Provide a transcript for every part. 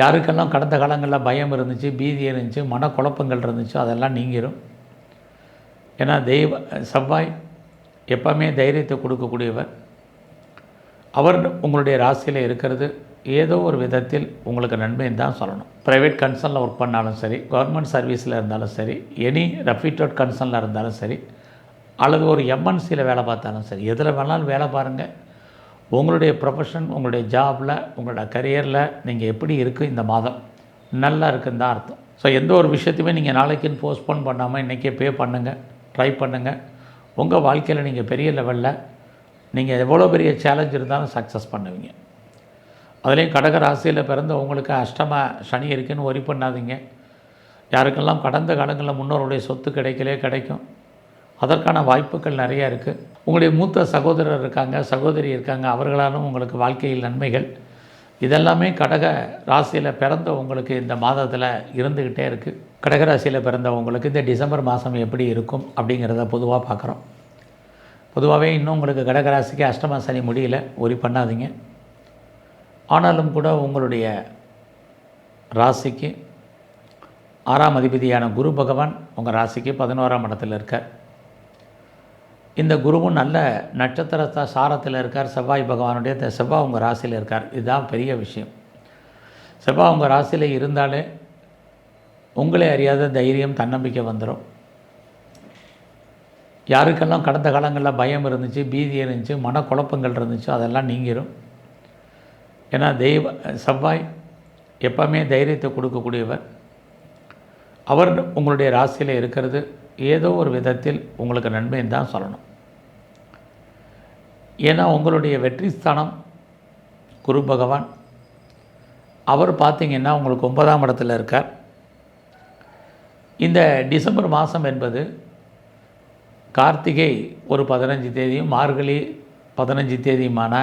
யாருக்கெல்லாம் கடந்த காலங்களில் பயம் இருந்துச்சு பீதி இருந்துச்சு மனக்குழப்பங்கள் இருந்துச்சு அதெல்லாம் நீங்கிரும். ஏன்னா தெய்வ செவ்வாய் எப்பவுமே தைரியத்தை கொடுக்கக்கூடியவர். அவர் உங்களுடைய ராசியில் இருக்கிறது ஏதோ ஒரு விதத்தில் உங்களுக்கு நன்மைன்னு தான் சொல்லணும். ப்ரைவேட் கன்சர்னில் ஒர்க் பண்ணாலும் சரி கவர்மெண்ட் சர்வீஸில் இருந்தாலும் சரி எனி ரெஃபிட்டட் கன்சர்னில் இருந்தாலும் சரி அல்லது ஒரு எம்என்சியில் வேலை பார்த்தாலும் சரி எதில் வேணாலும் வேலை பாருங்கள் உங்களுடைய ப்ரொஃபஷன் உங்களுடைய ஜாபில் உங்களோட கரியரில் நீங்கள் எப்படி இருக்குது இந்த மாதம்? நல்லா இருக்குன்னு தான் அர்த்தம். ஸோ எந்த ஒரு விஷயத்தையுமே நீங்கள் நாளைக்குன்னு போஸ்ட்போன் பண்ணாமல் இன்றைக்கே பே பண்ணுங்கள் ட்ரை பண்ணுங்கள் உங்கள் வாழ்க்கையில் நீங்கள் பெரிய லெவலில் நீங்கள் எவ்வளோ பெரிய சேலஞ்ச் இருந்தாலும் சக்ஸஸ் பண்ணுவீங்க. அதுலேயும் கடக ராசியில் பிறந்த உங்களுக்கு அஷ்டம சனி இருக்குன்னு ஒரி பண்ணாதீங்க. யாருக்கெல்லாம் கடந்த காலங்களில் முன்னோருடைய சொத்து கிடைக்கலே கிடைக்கும். அதற்கான வாய்ப்புகள் நிறையா இருக்குது உங்களுடைய மூத்த சகோதரர் இருக்காங்க சகோதரி இருக்காங்க அவர்களாலும் உங்களுக்கு வாழ்க்கையில் நன்மைகள். இதெல்லாமே கடக ராசியில் பிறந்த உங்களுக்கு இந்த மாதத்தில் இருந்துக்கிட்டே இருக்குது கடக ராசியில் பிறந்த உங்களுக்கு இந்த டிசம்பர் மாதம் எப்படி இருக்கும் அப்படிங்கிறத பொதுவாக பார்க்குறோம் பொதுவாகவே இன்னும் உங்களுக்கு கடக ராசிக்கு அஷ்டம சனி முடியல ஒரி பண்ணாதீங்க. ஆனாலும் கூட உங்களுடைய ராசிக்கு ஆறாம் அதிபதியான குரு பகவான் உங்கள் ராசிக்கு பதினோராம் இடத்தில் இருக்கார். இந்த குருவும் நல்ல நட்சத்திர சாரத்தில் இருக்கார். செவ்வாய் பகவானுடைய இந்த செவ்வாய் உங்கள் ராசியில் இருக்கார். இதுதான் பெரிய விஷயம். செவ்வாய் உங்கள் ராசியில் இருந்தாலே உங்களே அறியாத தைரியம் தன்னம்பிக்கை வந்துடும் யாருக்கெல்லாம் கடந்த காலங்களில் பயம் இருந்துச்சு பீதி இருந்துச்சு மனக்குழப்பங்கள் இருந்துச்சோ அதெல்லாம் நீங்கிரும். ஏன்னா தெய்வ செவ்வாய் எப்பவுமே தைரியத்தை கொடுக்கக்கூடியவர். அவர் உங்களுடைய ராசியில் இருக்கிறது. ஏதோ ஒரு விதத்தில் உங்களுக்கு நன்மைன்னு தான் சொல்லணும். ஏன்னா உங்களுடைய வெற்றி ஸ்தானம் குரு பகவான். அவர் பார்த்தீங்கன்னா உங்களுக்கு ஒன்பதாம் இடத்துல இருக்கார். இந்த டிசம்பர் மாதம் என்பது கார்த்திகை ஒரு பதினஞ்சு தேதியும் மார்கழி பதினஞ்சு தேதியுமான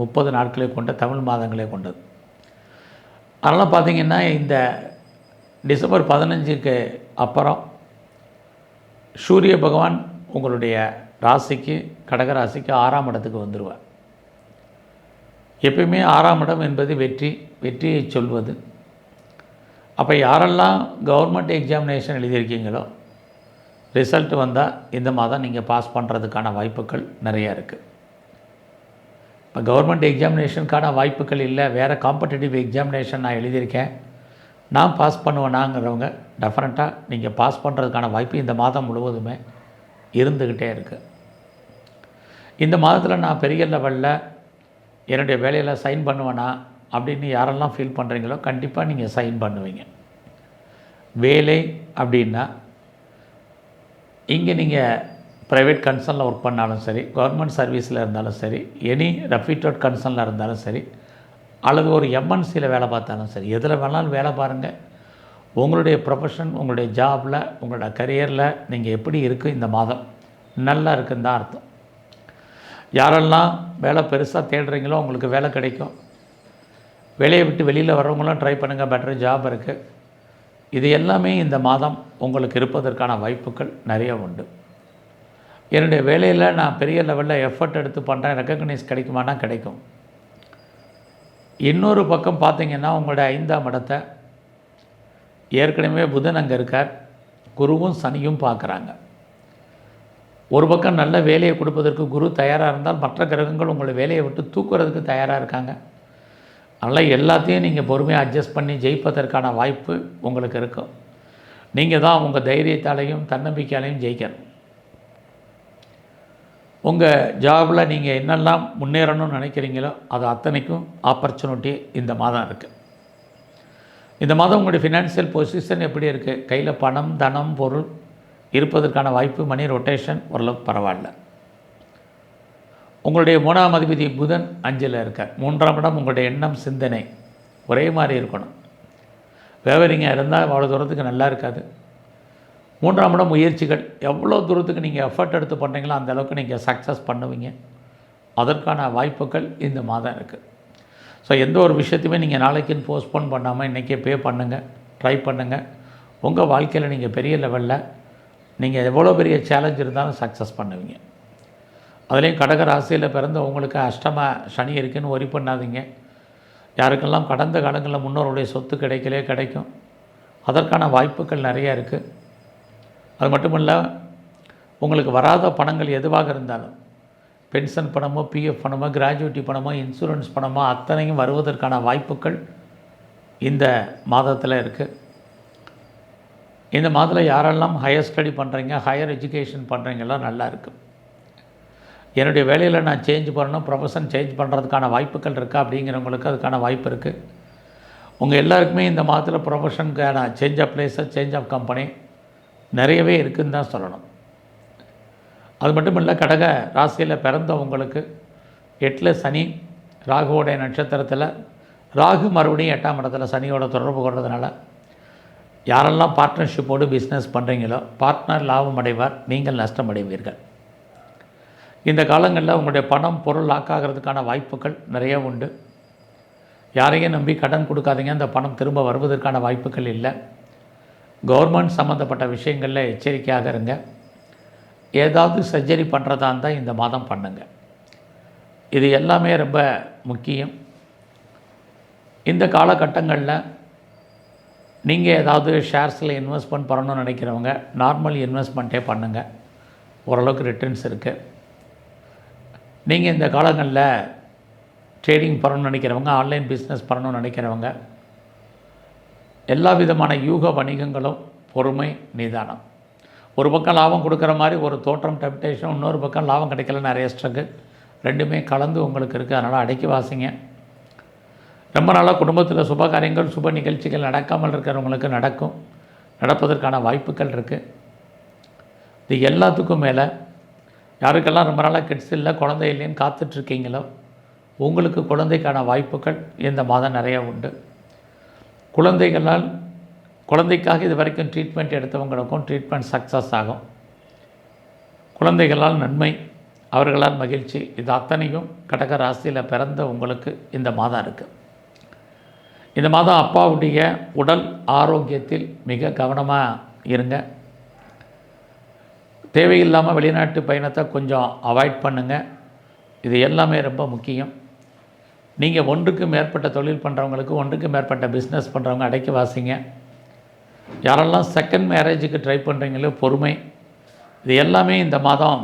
முப்பது நாட்களை கொண்ட தமிழ் மாதங்களை கொண்டது. அதனால் பார்த்தீங்கன்னா இந்த டிசம்பர் பதினஞ்சுக்கு அப்புறம் சூரிய பகவான் உங்களுடைய ராசிக்கு கடக ராசிக்கு ஆறாம் இடத்துக்கு வந்துடுவார் எப்பயுமே ஆறாம் இடம் என்பது வெற்றி வெற்றியை சொல்வது. அப்போ யாரெல்லாம் கவர்மெண்ட் எக்ஸாமினேஷன் எழுதியிருக்கீங்களோ ரிசல்ட் வந்தால் இந்த மாதம் நீங்கள் பாஸ் பண்ணுறதுக்கான வாய்ப்புகள் நிறையா இருக்குது இப்போ கவர்மெண்ட் எக்ஸாமினேஷனுக்கான வாய்ப்புகள் இல்லை வேறு காம்படிட்டிவ் எக்ஸாமினேஷன் நான் எழுதியிருக்கேன். நான் பாஸ் பண்ணுவேனாங்கிறவங்க டெஃபரெண்ட்டாக நீங்கள் பாஸ் பண்ணுறதுக்கான வாய்ப்பு இந்த மாதம் முழுவதுமே இருந்துக்கிட்டே இருக்குது இந்த மாதத்தில் நான் பெரிய லெவலில் என்னுடைய வேலையில் சைன் பண்ணுவேனா அப்படின்னு யாரெல்லாம் ஃபீல் பண்ணுறீங்களோ கண்டிப்பாக நீங்கள் சைன் பண்ணுவீங்க. வேலை அப்படின்னா இங்கே நீங்கள் ப்ரைவேட் கன்சர்னில் ஒர்க் பண்ணாலும் சரி கவர்மெண்ட் சர்வீஸில் இருந்தாலும் சரி எனி ரெஃபிட்டட் கன்சர்னில் இருந்தாலும் சரி அல்லது ஒரு எம்என்சியில் வேலை பார்த்தாலும் சரி எதில் வேணாலும் வேலை பாருங்கள் உங்களுடைய ப்ரொஃபஷன் உங்களுடைய ஜாபில் உங்களோட கரியரில் நீங்கள் எப்படி இருக்குது இந்த மாதம்? நல்லா இருக்குன்னு தான் அர்த்தம். யாரெல்லாம் வேலை பெருசாக தேடுறீங்களோ உங்களுக்கு வேலை கிடைக்கும். வேலையை விட்டு வெளியில் வரவங்களாம் ட்ரை பண்ணுங்கள் பெட்டர் ஜாப் இருக்குது இது எல்லாமே இந்த மாதம் உங்களுக்கு இருப்பதற்கான வாய்ப்புகள் நிறைய உண்டு. என்னுடைய வேலையில் நான் பெரிய லெவலில் எஃபர்ட் எடுத்து பண்ணுறேன் ரெக்கக்னைஸ் கிடைக்குமானா கிடைக்கும். இன்னொரு பக்கம் பார்த்தீங்கன்னா உங்களுடைய ஐந்தாம் இடத்தை ஏற்கனவே புதன் அங்கே இருக்கார். குருவும் சனியும் பார்க்குறாங்க. ஒரு பக்கம் நல்ல வேலையை கொடுப்பதற்கு குரு தயாராக இருந்தால் மற்ற கிரகங்கள் உங்களை வேலையை விட்டு தூக்குறதுக்கு தயாராக இருக்காங்க. அதனால் எல்லாத்தையும் நீங்கள் பொறுமையாக அட்ஜஸ்ட் பண்ணி ஜெயிப்பதற்கான வாய்ப்பு உங்களுக்கு இருக்கும். நீங்கள் தான் உங்கள் தைரியத்தாலையும் தன்னம்பிக்கையாலையும் ஜெயிக்கணும். உங்கள் ஜாபில் நீங்கள் என்னெல்லாம் முன்னேறணும்னு நினைக்கிறீங்களோ அது அத்தனைக்கும் ஆப்பர்ச்சுனிட்டி இந்த மாதம் இருக்குது இந்த மாதம் உங்களுடைய ஃபினான்ஷியல் பொசிஷன் எப்படி இருக்குது கையில் பணம் தனம் பொருள் இருப்பதற்கான வாய்ப்பு மணி ரொட்டேஷன் ஓரளவுக்கு பரவாயில்ல. உங்களுடைய மூணாம் அதிபதி புதன் அஞ்சில் இருக்கார். மூன்றாம் இடம் உங்களுடைய எண்ணம் சிந்தனை ஒரே மாதிரி இருக்கணும். வேவரிங்க இருந்தால் அவ்வளோ தூரத்துக்கு நல்லா இருக்காது. மூன்றாம் இடம் முயற்சிகள். எவ்வளோ தூரத்துக்கு நீங்கள் எஃபர்ட் எடுத்து பண்ணுறீங்களோ அந்த அளவுக்கு நீங்கள் சக்ஸஸ் பண்ணுவீங்க. அதற்கான வாய்ப்புகள் இந்த மாதம் இருக்குது ஸோ எந்த ஒரு விஷயத்தையுமே நீங்கள் நாளைக்குன்னு போஸ்ட்போன் பண்ணாமல் இன்றைக்கே பே பண்ணுங்கள் ட்ரை பண்ணுங்கள் உங்கள் வாழ்க்கையில் நீங்கள் பெரிய லெவலில் நீங்கள் எவ்வளோ பெரிய சேலஞ்ச் இருந்தாலும் சக்ஸஸ் பண்ணுவீங்க. அதுலேயும் கடக ராசியில் பிறந்த உங்களுக்கு அஷ்டம சனி இருக்குன்னு ஒரி பண்ணாதீங்க. யாருக்கெல்லாம் கடந்த காலங்களில் முன்னோருடைய சொத்து கிடைக்கலே கிடைக்கும். அதற்கான வாய்ப்புகள் நிறையா இருக்குது அது மட்டும் இல்லை உங்களுக்கு வராத பணங்கள் எதுவாக இருந்தாலும் பென்ஷன் பணமோ பிஎஃப் பணமோ கிராஜுவேட்டி பணமோ இன்சூரன்ஸ் பணமோ அத்தனையும் வருவதற்கான வாய்ப்புகள் இந்த மாதத்தில் இருக்குது இந்த மாதத்தில் யாரெல்லாம் ஹையர் ஸ்டடி பண்ணுறீங்க ஹையர் எஜுகேஷன் பண்ணுறீங்கலாம் நல்லா இருக்குது என்னுடைய வேலையில் நான் சேஞ்ச் பண்ணணும் ப்ரொஃபஷன் சேஞ்ச் பண்ணுறதுக்கான வாய்ப்புகள் இருக்கா அப்படிங்கிறவங்களுக்கு அதுக்கான வாய்ப்பு இருக்குது உங்கள் எல்லாருக்குமே இந்த மாதத்தில் ப்ரொஃபஷனுக்கான change of places change of company நிறையவே இருக்குதுன்னு தான் சொல்லணும். அது மட்டும் இல்லை கடக ராசியில் பிறந்தவங்களுக்கு எட்டில் சனி ராகுவோடைய நட்சத்திரத்தில் ராகு மறுபடியும் எட்டாம் இடத்துல சனியோட தொடர்பு கொள்றதுனால யாரெல்லாம் பார்ட்னர்ஷிப்போடு பிஸ்னஸ் பண்ணுறீங்களோ பார்ட்னர் லாபம் அடைவார் நீங்கள் நஷ்டம் அடைவீர்கள். இந்த காலங்களில் உங்களுடைய பணம் பொருள் லாக்காகிறதுக்கான வாய்ப்புகள் நிறைய உண்டு. யாரையும் நம்பி கடன் கொடுக்காதீங்க அந்த பணம் திரும்ப வருவதற்கான வாய்ப்புகள் இல்லை. கவர்மெண்ட் சம்மந்தப்பட்ட விஷயங்களில் எச்சரிக்கையாக இருங்க. ஏதாவது சர்ஜரி பண்ணுறதா இருந்தால் இந்த மாதம் பண்ணுங்க. இது எல்லாமே ரொம்ப முக்கியம். இந்த காலகட்டங்களில் நீங்கள் ஏதாவது ஷேர்ஸில் இன்வெஸ்ட்மெண்ட் பண்ணணும்னு நினைக்கிறவங்க நார்மல் இன்வெஸ்ட்மெண்ட்டே பண்ணுங்கள் ஓரளவுக்கு ரிட்டர்ன்ஸ் இருக்குது நீங்கள் இந்த காலங்களில் ட்ரேடிங் பண்ணணும்னு நினைக்கிறவங்க ஆன்லைன் பிஸ்னஸ் பண்ணணும்னு நினைக்கிறவங்க எல்லா விதமான யூக வணிகங்களும் பொறுமை நிதானம். ஒரு பக்கம் லாபம் கொடுக்குற மாதிரி ஒரு தோற்றம் டெப்டேஷன் இன்னொரு பக்கம் லாபம் கிடைக்கல நிறைய ஸ்ட்ரகிள் ரெண்டுமே கலந்து உங்களுக்கு இருக்குது அதனால் அடக்கி வாசிங்க. ரொம்ப நாளாக குடும்பத்தில் சுப காரியங்கள் சுப நிகழ்ச்சிகள் நடக்காமல் இருக்கிறவங்களுக்கு நடக்கும். நடப்பதற்கான வாய்ப்புகள் இருக்குது இது எல்லாத்துக்கும் மேலே யாருக்கெல்லாம் ரொம்ப நாளாக கிட்ஸ் இல்லை குழந்தை இல்லைன்னு காத்துட்ருக்கீங்களோ உங்களுக்கு குழந்தைக்கான வாய்ப்புகள் இந்த மாதம் நிறையா உண்டு. குழந்தைகளால் குழந்தைக்காக இது வரைக்கும் ட்ரீட்மெண்ட் எடுத்தவங்களுக்கும் ட்ரீட்மெண்ட் சக்ஸஸ் ஆகும். குழந்தைகளால் நன்மை அவர்களால் மகிழ்ச்சி இது அத்தனையும் கடக ராசியில் பிறந்த உங்களுக்கு இந்த மாதம் இருக்குது இந்த மாதம் அப்பாவுடைய உடல் ஆரோக்கியத்தில் மிக கவனமாக இருங்க. தேவையில்லாமல் வெளிநாட்டு பயணத்தை கொஞ்சம் அவாய்ட் பண்ணுங்கள் இது எல்லாமே ரொம்ப முக்கியம். நீங்கள் ஒன்றுக்கு மேற்பட்ட தொழில் பண்ணுறவங்களுக்கு ஒன்றுக்கு மேற்பட்ட பிஸ்னஸ் பண்ணுறவங்க அடைக்க வாசிங்க. யாரெல்லாம் செகண்ட் மேரேஜுக்கு ட்ரை பண்ணுறீங்களோ பொறுமை. இது எல்லாமே இந்த மாதம்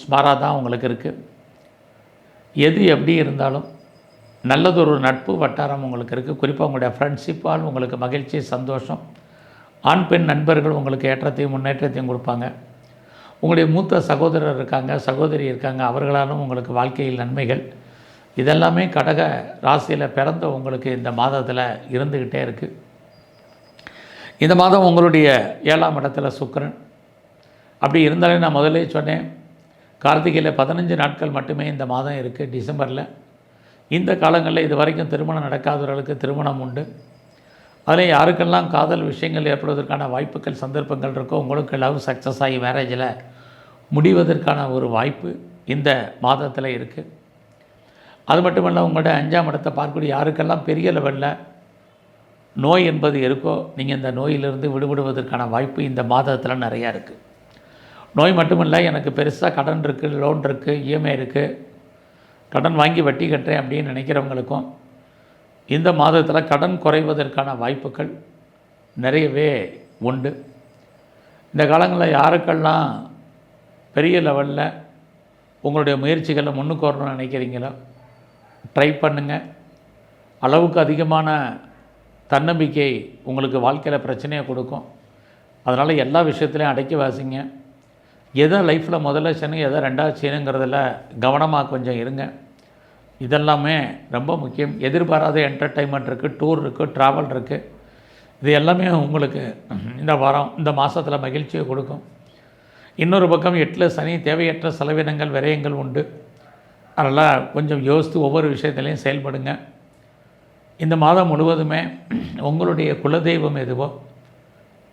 ஸ்மாராக தான் உங்களுக்கு இருக்குது எது எப்படி இருந்தாலும் நல்லதொரு நட்பு வட்டாரம் உங்களுக்கு இருக்குது குறிப்பாக உங்களுடைய ஃப்ரெண்ட்ஷிப்பால் உங்களுக்கு மகிழ்ச்சி சந்தோஷம். ஆண் பெண் நண்பர்கள் உங்களுக்கு ஏற்றத்தையும் முன்னேற்றத்தையும் கொடுப்பாங்க. உங்களுடைய மூத்த சகோதரர் இருக்காங்க சகோதரி இருக்காங்க அவர்களாலும் உங்களுக்கு வாழ்க்கையில் நன்மைகள். இதெல்லாமே கடக ராசியில் பிறந்த உங்களுக்கு இந்த மாதத்தில் இருந்துக்கிட்டே இருக்குது இந்த மாதம் உங்களுடைய ஏழாம் இடத்துல சுக்கரன். அப்படி இருந்தாலே நான் முதல்லே சொன்னேன் கார்த்திகையில் பதினஞ்சு நாட்கள் மட்டுமே இந்த மாதம் இருக்குது டிசம்பரில். இந்த காலங்களில் இது வரைக்கும் திருமணம் நடக்காதவர்களுக்கு திருமணம் உண்டு. அதில் யாருக்கெல்லாம் காதல் விஷயங்கள் ஏற்படுவதற்கான வாய்ப்புகள் சந்தர்ப்பங்கள் இருக்கோ உங்களுக்கு லவ் சக்ஸஸ் ஆகி மேரேஜில் முடிவதற்கான ஒரு வாய்ப்பு இந்த மாதத்தில் இருக்குது அது மட்டுமல்ல உங்களோட அஞ்சாம் இடத்தை பார்க்கக்கூடிய யாருக்கெல்லாம் பெரிய லெவலில் நோய் என்பது இருக்கோ நீங்கள் இந்த நோயிலிருந்து விடுபடுவதற்கான வாய்ப்பு இந்த மாதத்தில் நிறையா இருக்குது நோய் மட்டுமில்லை எனக்கு பெருசாக கடன் இருக்குது லோன் இருக்குது இஎம்ஐ இருக்குது கடன் வாங்கி வட்டி கட்டுறேன் அப்படின்னு நினைக்கிறவங்களுக்கும் இந்த மாதத்தில் கடன் குறைவதற்கான வாய்ப்புகள் நிறையவே உண்டு. இந்த காலங்களில் யாருக்கெல்லாம் பெரிய லெவலில் உங்களுடைய முயற்சிகளை முன்னுக்கு வரணும்னு நினைக்கிறீங்களோ ட்ரை பண்ணுங்கள் அளவுக்கு அதிகமான தன்னம்பிக்கை உங்களுக்கு வாழ்க்கையில் பிரச்சனையை கொடுக்கும். அதனால் எல்லா விஷயத்துலையும் அடக்கி வாசிங்க. எதை லைஃப்பில் முதல்ல செய்யணும் எதை ரெண்டாவது செய்யணுங்கிறதுல கவனமாக கொஞ்சம் இருங்க. இதெல்லாமே ரொம்ப முக்கியம். எதிர்பாராத என்டர்டைன்மெண்ட் இருக்குது டூர் இருக்குது ட்ராவல் இருக்குது இது எல்லாமே உங்களுக்கு இந்த வாரம் இந்த மாதத்தில் மகிழ்ச்சியை கொடுக்கும். இன்னொரு பக்கம் எட்டில் சனி தேவையற்ற செலவினங்கள் விரயங்கள் உண்டு. அதனால் கொஞ்சம் யோசித்து ஒவ்வொரு விஷயத்துலையும் செயல்படுங்க. இந்த மாதம் முழுவதுமே உங்களுடைய குலதெய்வம் எதுவோ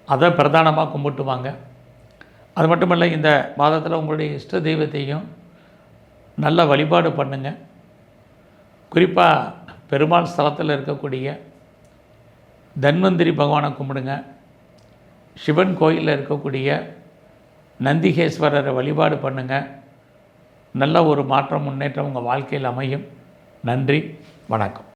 அதை பிரதானமாக கும்பிட்டு வாங்க அது மட்டுமல்ல இந்த மாதத்தில் உங்களுடைய இஷ்ட தெய்வத்தையும் நல்ல வழிபாடு பண்ணுங்கள் குறிப்பாக பெருமாள் ஸ்தலத்தில் இருக்கக்கூடிய தன்வந்திரி பகவானை கும்பிடுங்க. சிவன் கோயிலில் இருக்கக்கூடிய நந்திகேஸ்வரரை வழிபாடு பண்ணுங்கள் நல்ல ஒரு மாற்றம் முன்னேற்றம் உங்கள் வாழ்க்கையில் அமையும். நன்றி வணக்கம்.